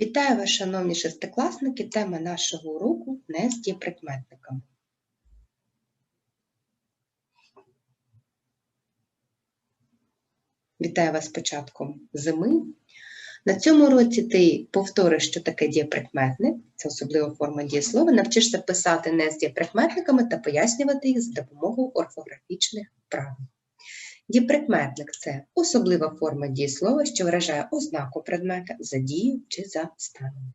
Вітаю вас, шановні шестикласники. Тема нашого уроку не з дієприкметниками. Вітаю вас з початком зими. На цьому році ти повториш, що таке дієприкметник, це особлива форма дієслова, навчишся писати не з дієприкметниками та пояснювати їх за допомогою орфографічних правил. Дієприкметник це особлива форма дієслова, що виражає ознаку предмета за дією чи за станом.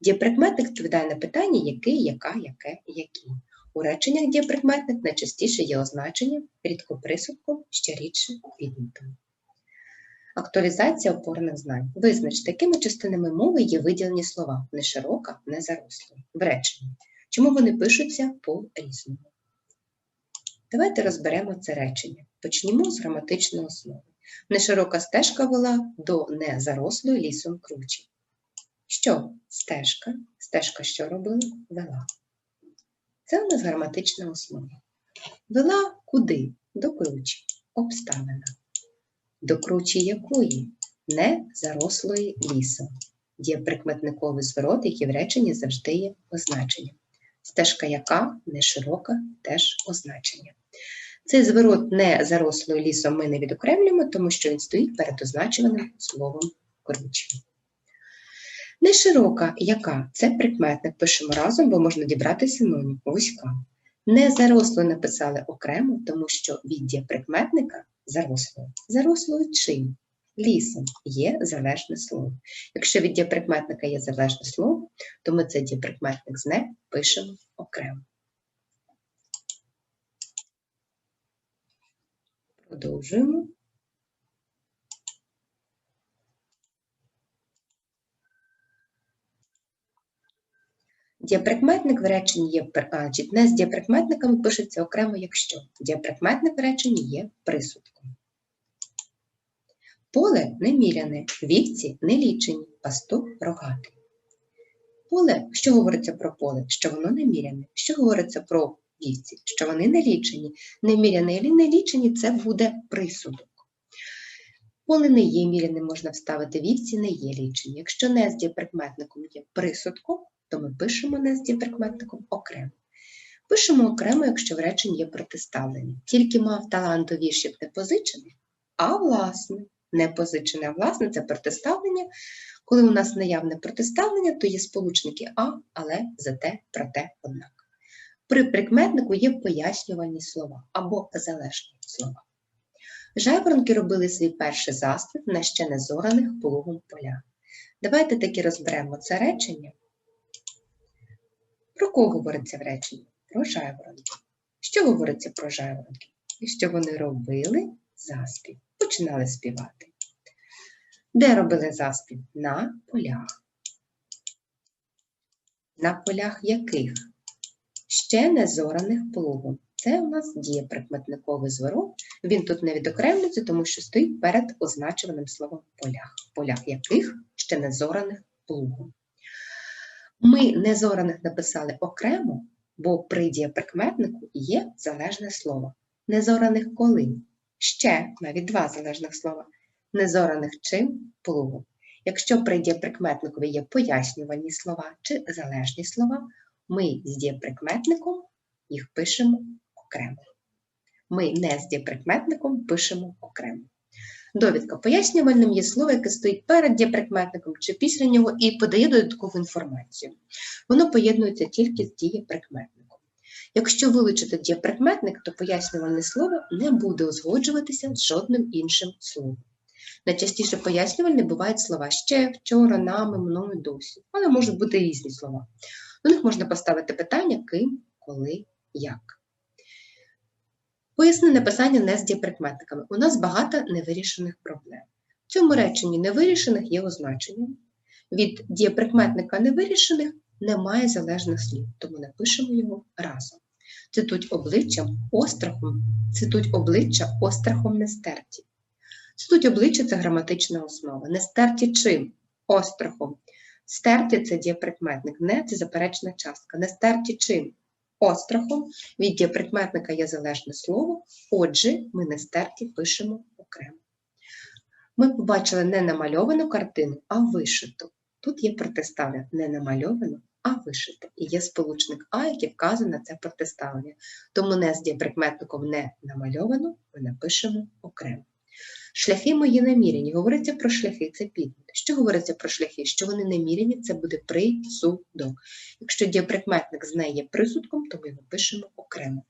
Дієприкметник відповідає на питання який, яка, яке, які. У реченнях дієприкметник найчастіше є означення, рідко присудком, ще рідше підмітом. Актуалізація опорних знань. Визнач, якими частинами мови є виділені слова не широка, не заросла. В реченні. Чому вони пишуться по-різному? Давайте розберемо це речення. Почнімо з граматичної основи. Неширока стежка вела до незарослої лісом кручі. Що? Стежка. Стежка що робила? Вела. Це у нас граматична основа. Вела куди? До кручі. Обставина. До кручі якої? Не зарослої лісом. Є прикметниковий зворот, який в реченні завжди є означенням. Стежка яка не широка, теж означення. Цей зворот не зарослою лісом ми не відокремлюємо, тому що він стоїть перед означеним словом кручі. Не широка яка це прикметник. Пишемо разом, бо можна дібрати синонім вузька. Не зарослою написали окремо, тому що від дієприкметника зарослою. Зарослою чим? Лісом є залежне слово. Якщо від дієприкметника є залежне слово, то ми цей дієприкметник з не пишемо окремо. Продовжуємо. Дієприкметник в реченні є значить, не з дієприкметниками пишеться окремо, якщо дієприкметник в реченні є присудком. Поле неміряне, вівці не лічені, пастух рогатий. Поле, що говориться про поле? Що воно неміряне. Що говориться про вівці? Що вони не лічені. Неміряне і не лічені це буде присудок. Поле не є міряним, можна вставити вівці, не є лічені. Якщо не з є присудком, то ми пишемо не з окремо. Пишемо окремо, якщо в реченні є протиставлення. Тільки мав талант до віршів не позичений, а власне. Не позичене, а власне це протиставлення. Коли у нас наявне протиставлення, то є сполучники А, але зате, проте, однак. При прикметнику є пояснювальні слова або залежні слова. Жайворонки робили свій перший заспів на ще не зораних пологом полях. Давайте таки розберемо це речення. Про кого говориться в реченні? Про жайворонки. Що говориться про жайворонки? І що вони робили заспів, починали співати. Де робили заспів? На полях. На полях яких? Ще не зораних плугом. Це у нас дієприкметниковий зворот. Він тут не відокремлюється, тому що стоїть перед означуваним словом полях. Полях яких ще не зораних плугом. Ми незораних написали окремо, бо при дієприкметнику є залежне слово. Незораних коли? Ще навіть два залежних слова. Незораних чим плугом. Якщо при дієприкметникові є пояснювальні слова чи залежні слова, ми з дієприкметником їх пишемо окремо. Ми не з дієприкметником пишемо окремо. Довідка пояснювальним є слово, яке стоїть перед дієприкметником чи після нього і подає додаткову інформацію. Воно поєднується тільки з дієприкметником. Якщо вилучити дієприкметник, то пояснювальне слово не буде узгоджуватися з жодним іншим словом. Найчастіше пояснювальні бувають слова ще, вчора, нами, мною, досі, але можуть бути різні слова. До них можна поставити питання ким, коли, як. Поясни написання не з дієприкметниками. У нас багато невирішених проблем. В цьому реченні невирішених є означення. Від дієприкметника невирішених немає залежних слів, тому напишемо його разом. Цитують обличчям острахом, цитують обличчя острахом не стерті. Цитують обличчя це граматична основа. Не стерті чим? Острахом. Стерті це дієприкметник, не це заперечна частка. Не стерті чим? Острахом. Від дієприкметника є залежне слово, отже, ми не стерті пишемо окремо. Ми побачили не намальовану картину, а вишиту. Тут є протиставлення не намальовано, а вишите. І є сполучник А, який вказує на це протиставлення. Тому не з дієприкметником не намальовано, ми напишемо окремо. Шляхи мої намірені. Говориться про шляхи, це підмет. Що говориться про шляхи? Що вони намірені, це буде присудок. Якщо дієприкметник з неї є присудком, то ми його пишемо окремо.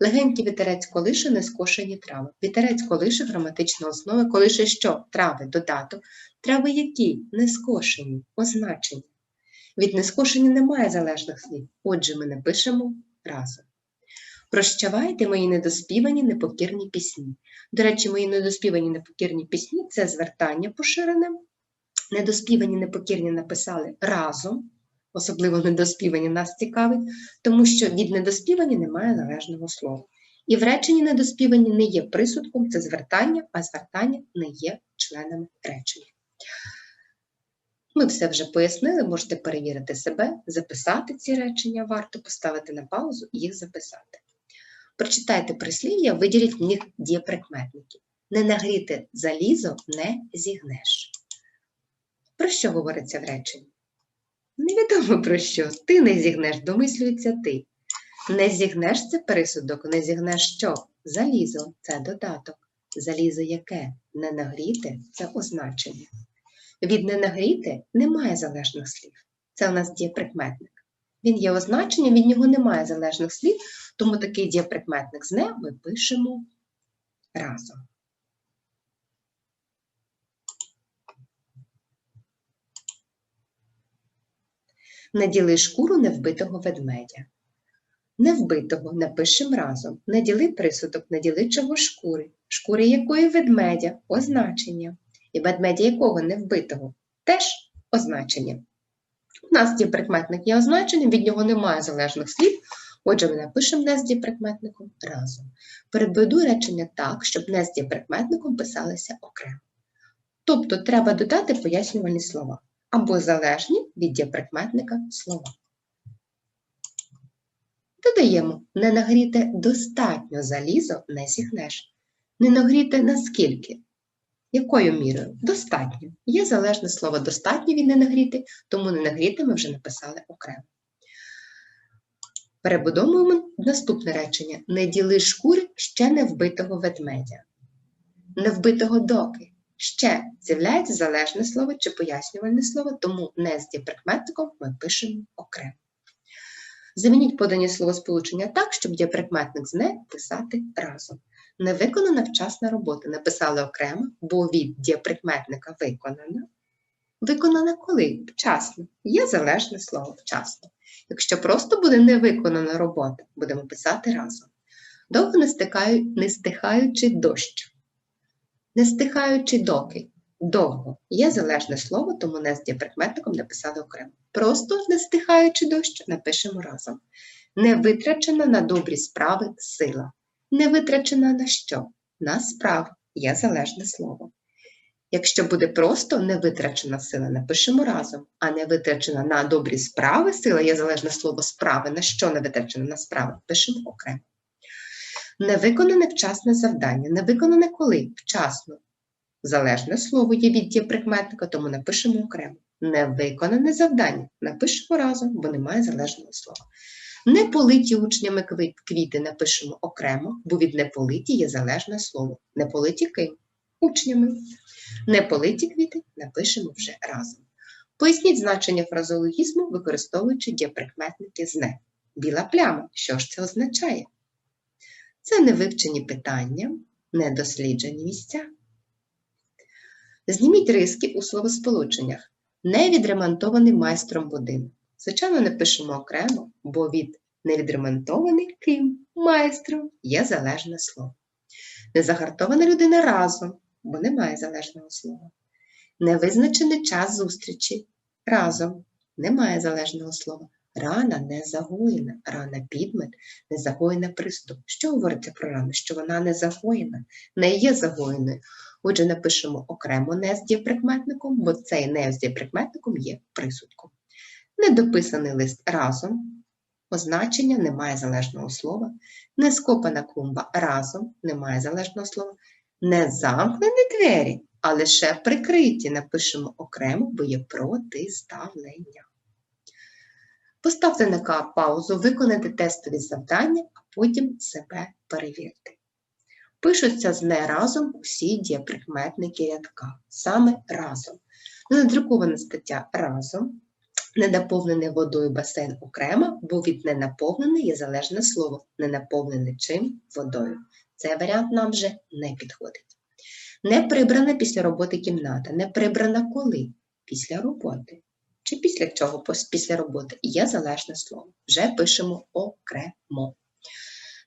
Легенький вітерець колише не скошені трави. Вітерець колише граматична основа, колише що? Трави, додаток. Трави які? Не скошені, означені. Від нескошені немає залежних слів. Отже, ми напишемо разом. Прощавайте мої недоспівані непокірні пісні. До речі, мої недоспівані непокірні пісні це звертання поширене. Недоспівані непокірні написали разом, особливо недоспівані нас цікавить, тому що від недоспівані немає залежного слова. І в реченні недоспівані не є присудком, це звертання, а звертання не є членами речення. Ми все вже пояснили, можете перевірити себе, записати ці речення, варто поставити на паузу і їх записати. Прочитайте прислів'я, виділіть в них дієприкметники. Не нагріти залізо не зігнеш. Про що говориться в реченні? Невідомо про що. Ти не зігнеш, домислюється ти. Не зігнеш це присудок, не зігнеш що? Залізо це додаток. Залізо яке? Не нагріти це означення. Від не нагріти немає залежних слів. Це у нас дієприкметник. Він є означенням, від нього немає залежних слів, тому такий дієприкметник з не ми пишемо разом. Наділи шкуру невбитого ведмедя. Невбитого напишемо разом. Наділи присудок, наділи чого шкури. Шкури якої ведмедя означення. І ведмедя якого невбитого теж означення. У нас дієприкметник є означенням, від нього немає залежних слів. Отже, ми напишемо не з дієприкметником разом. Передбуду речення так, щоб не з дієприкметником писалися окремо. Тобто треба додати пояснювальні слова або залежні від дієприкметника слова. Додаємо не нагріте достатньо залізо не зігнеш. Не нагріте наскільки? Якою мірою? Достатньо. Є залежне слово достатньо від ненагріти, тому ненагріти ми вже написали окремо. Перебудовуємо наступне речення: не діли шкури ще не вбитого ведмедя. Не вбитого доки. Ще з'являється залежне слово чи пояснювальне слово, тому не з дієприкметником ми пишемо окремо. Замініть подані словосполучення так, щоб дієприкметник з не писати разом. Не виконана вчасна робота. Написали окремо, бо від дієприкметника виконана. Виконана коли? Вчасно. Є залежне слово вчасно. Якщо просто буде невиконана робота, будемо писати разом. Довго не, стихаю, не стихаючи дощ. Не стихаючи доки. Довго. Є залежне слово, тому не з дієприкметником написали окремо. Просто не стихаючи дощ, напишемо разом. Не витрачена на добрі справи сила. Не витрачена на що? На справ є залежне слово. Якщо буде просто не витрачена сила, напишемо разом, а не витрачена на добрі справи сила є залежне слово справи. На що не витрачена на справи? Пишемо окремо. Невиконане вчасне завдання. Невиконане коли? Вчасно. Залежне слово є від дієприкметника, тому напишемо окремо. Невиконане завдання. Напишемо разом, бо немає залежного слова. Неполиті учнями квіти напишемо окремо, бо від неполиті є залежне слово. Неполиті ким? Учнями. Неполиті квіти напишемо вже разом. Поясніть значення фразологізму, використовуючи дієприкметники з не. Біла пляма. Що ж це означає? Це невивчені питання, недосліджені місця. Зніміть риски у словосполученнях. Не відремонтований майстром будинок. Звичайно, не пишемо окремо, бо від невідремонтований ким майстром є залежне слово. Незагартована людина разом, бо немає залежного слова. Невизначений час зустрічі разом немає залежного слова. Рана не загоєна, рана підмет, не загоєна приступ. Що говориться про рану? Що вона не загоєна, не є загоєною. Отже, напишемо окремо не з дієприкметником, бо цей не з дієприкметником є присудком. Недописаний лист разом, означення немає залежного слова. Не скопана клумба разом немає залежного слова. Не замкнені двері а лише прикриті напишемо окремо, бо є протиставлення. Поставте на паузу, виконайте тестові завдання, а потім себе перевірте. Пишуться з не разом усі дієприкметники рядка. Саме разом. Недрукована стаття разом. Ненаповнений водою басейн окремо, бо від ненаповнений є залежне слово. Ненаповнений чим водою. Цей варіант нам вже не підходить. Не прибрана після роботи кімната. Не прибрана коли? Після роботи. Чи після чого? Після роботи. Є залежне слово. Вже пишемо окремо.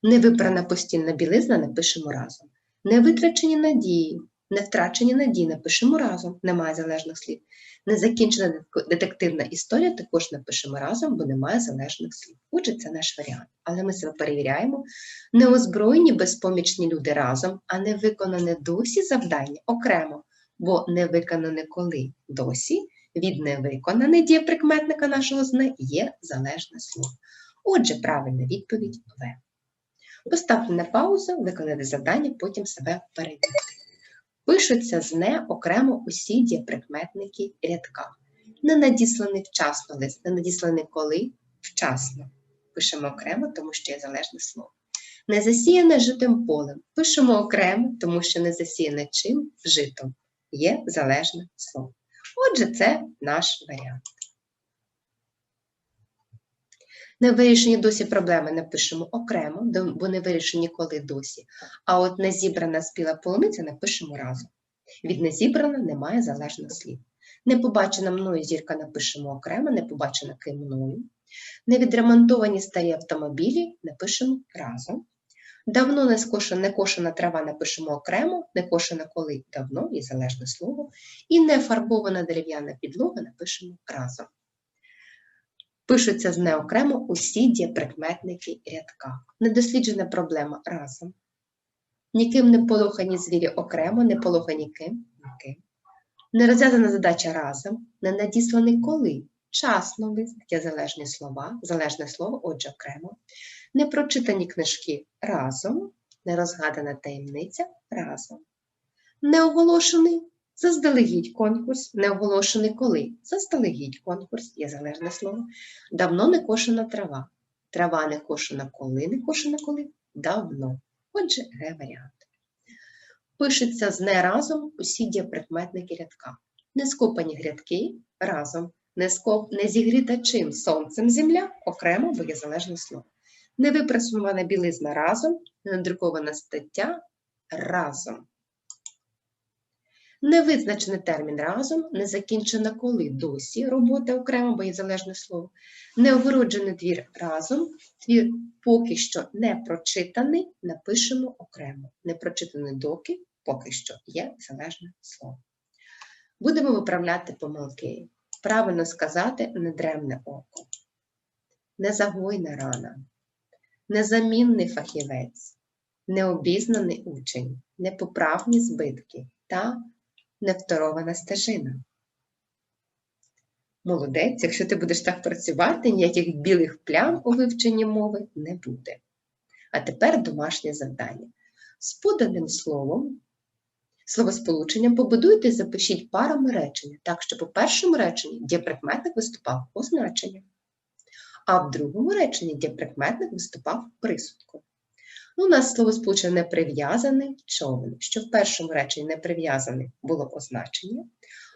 Не випрана постільна білизна напишемо разом. Не витрачені надії, не втрачені надії напишемо разом, немає залежних слів. Незакінчена детек- детективна історія також напишемо разом, бо немає залежних слів. Отже, це наш варіант. Але ми себе перевіряємо. Неозброєні безпомічні люди разом, а не виконане досі завдання окремо, бо не виконане коли досі від невиконане дієприкметника нашого зне є залежне слово. Отже, правильна відповідь В. Поставте на паузу, виконайте завдання, потім себе перевірте. Пишуться з не окремо усі дієприкметники рядка. Не надісланий вчасно лист, не надісланий коли вчасно. Пишемо окремо, тому що є залежне слово. Не засіяне житим полем. Пишемо окремо, тому що не засіяне чим житом. Є залежне слово. Отже, це наш варіант. Не вирішені досі проблеми напишемо окремо, бо не вирішені коли досі. А от не зібрана спіла полуниця напишемо разом. Від незібрана немає залежних слів. Не побачена мною зірка напишемо окремо, не побачена ким мною. Невідремонтовані старі автомобілі напишемо разом. Давно не скошена, не кошена трава напишемо окремо, не кошена коли давно є залежне слово. І не фарбована дерев'яна підлога напишемо разом. Пишуться з не окремо усі дієприкметники рядка. Недосліджена проблема разом. Ніким не полохані звірі окремо, не полохані ким, ніким. Нерозв'язана задача разом, не надісланий коли. Часно лист, є залежні слова, залежне слово, отже, окремо. Непрочитані книжки разом, нерозгадана таємниця разом. Неоголошений заздалегідь конкурс, неоголошений коли. Заздалегідь конкурс, є залежне слово. Давно не кошена трава. Трава не кошена коли, не кошена коли? Давно. Отже, Г варіант. Пишеться з не разом усі дієприкметники рядка. Нескопані грядки разом. Не, скоп, не зігріта чим сонцем земля окремо, бо є залежне слово. Невипрацьована білизна разом, недрукована стаття разом. Невизначений термін разом, не закінчена коли досі робота окремо, бо є залежне слово. Неогороджений двір разом, твір поки що не прочитаний, напишемо окремо. Не прочитаний доки, поки що є залежне слово. Будемо виправляти помилки. Правильно сказати недремне око, незагойна рана, незамінний фахівець, необізнаний учень, непоправні збитки та невторована стежина. Молодець, якщо ти будеш так працювати, ніяких білих плям у вивченні мови не буде. А тепер домашнє завдання. З поданим словом, словосполученням побудуйте і запишіть парами речення, так, щоб у першому реченні дієприкметник виступав означенням, а в другому реченні дієприкметник виступав присудком. Ну, у нас словосполучення неприв'язаний човен, що в першому реченні не прив'язаний було означення,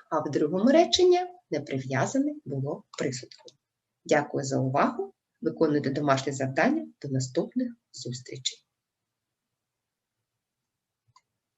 а в другому реченні не прив'язане було присудком. Дякую за увагу. Виконуйте домашнє завдання. До наступних зустрічей.